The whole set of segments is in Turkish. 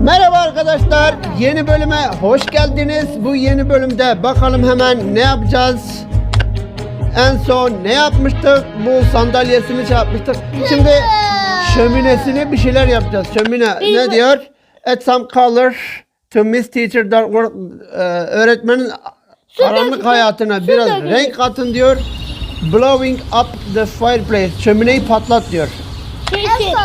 Merhaba arkadaşlar. Yeni bölüme hoş geldiniz. Bu yeni bölümde bakalım hemen ne yapacağız? En son ne yapmıştık? Bu sandalyesini şey yapmıştık. Şimdi şöminesini bir şeyler yapacağız. Şömine ne diyor? Add some color to Miss Teacher Dark World. Ee, öğretmenin karanlık hayatına biraz renk katın diyor. Blowing up the fireplace. Şömineyi patlat diyor.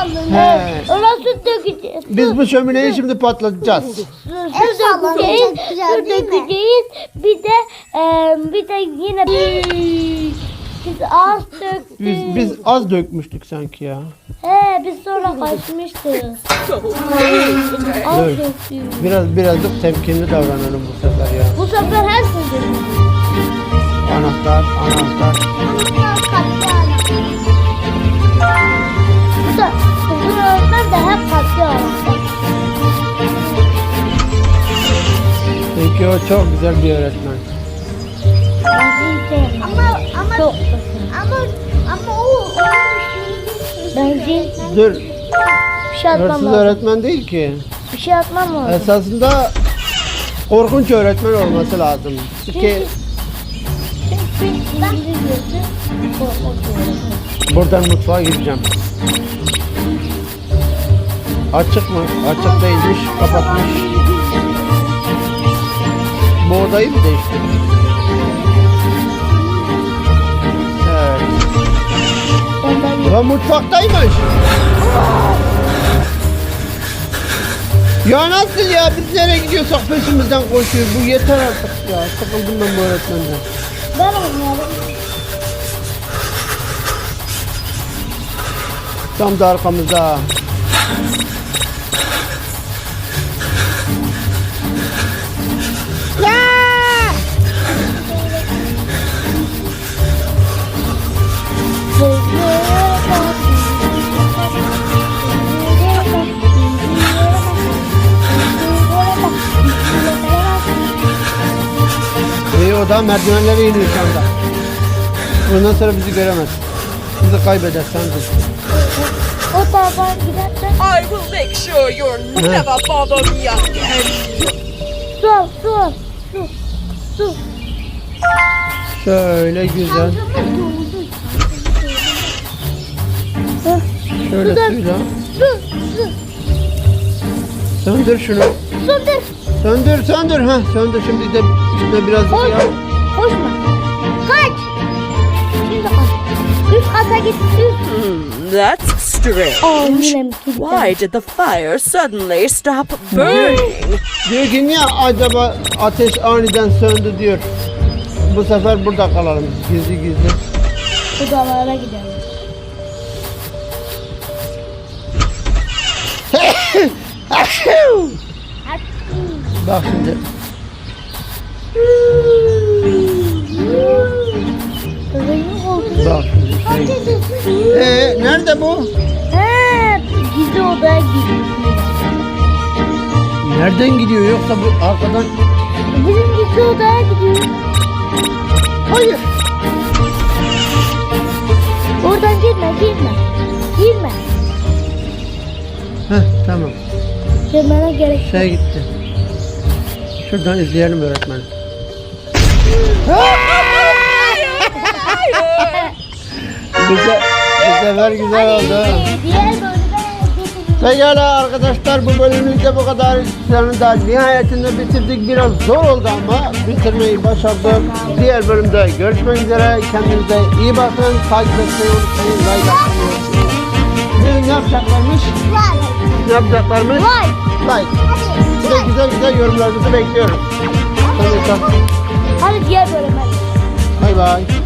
Şey El şey. sallanıyor. He. Ona su dökeceğiz. Su, Biz bu şömineyi şimdi patlatacağız. su, El su dökeceğiz. güzel Su değil mi? dökeceğiz. Bir de e, bir de yine biz az döktük. Biz, biz az dökmüştük sanki ya. He biz sonra kaçmıştık. az Dur. döktük. Biraz birazcık temkinli davranalım bu sefer ya. Bu sefer hepsini döktük. Anahtar, anahtar. Bu Peki o çok güzel bir öğretmen. Ama ama Çok ama ama o Benzin. Dur, Bir şey atmam hırsız lazım. öğretmen değil ki. Bir şey atmam lazım. Esasında korkunç öğretmen olması lazım. Ki Çünkü öğretmen. buradan mutfağa gideceğim. Açık mı? Açık değilmiş, kapatmış. Bu odayı mı? Evet. Ondan Ve mutfaktaymış. Ya nasıl ya biz nereye gidiyorsak peşimizden koşuyor. Bu yeter artık ya. Sıkıldım ben bu öğretmenden. ben oynayalım. Tam da arkamızda. İyi o da merdivenlere iniyor şu anda. Bundan sonra bizi göremez. Bizi kaybeder sanki. O tarafa gidersen I will make sure you'll never bother me again. su al, su al, su, su. Şöyle güzel. Hı, Şöyle Sudan- suyla. Su, su, Söndür şunu. söndür. Söndür söndür. ha söndür şimdi de üstüne biraz Koş, koşma. Kaç. Şimdi kaç. Üst kata git, üst. Hmm, that's strange. Why did the fire suddenly stop burning? Diyor ki niye acaba ateş aniden söndü diyor. Bu sefer burada kalalım gizli gizli. Odalara gidelim. Bak şimdi. Bak şimdi. Şey. Ee, nerede bu? He, gizli odaya gidiyor. Nereden gidiyor yoksa bu arkadan? Bizim gizli odaya gidiyor. Hayır. Oradan girme, girme. Girme. Heh, tamam. Girmene gerek yok. Şey gitti. Şuradan izleyelim öğretmen. Bize, bu sefer güzel oldu. Pekala arkadaşlar bu bölümümüzde bu kadar. Sonunda nihayetinde bitirdik. Biraz zor oldu ama bitirmeyi başardık. Diğer bölümde görüşmek üzere. Kendinize iyi bakın. Takip etmeyi unutmayın. Like atmayı unutmayın. Ne yapacaklarmış? Ne yapacaklarmış? Vay. Like. Güzel yorumlarınızı bekliyorum. Hadi diğer bölüme. Bay bay.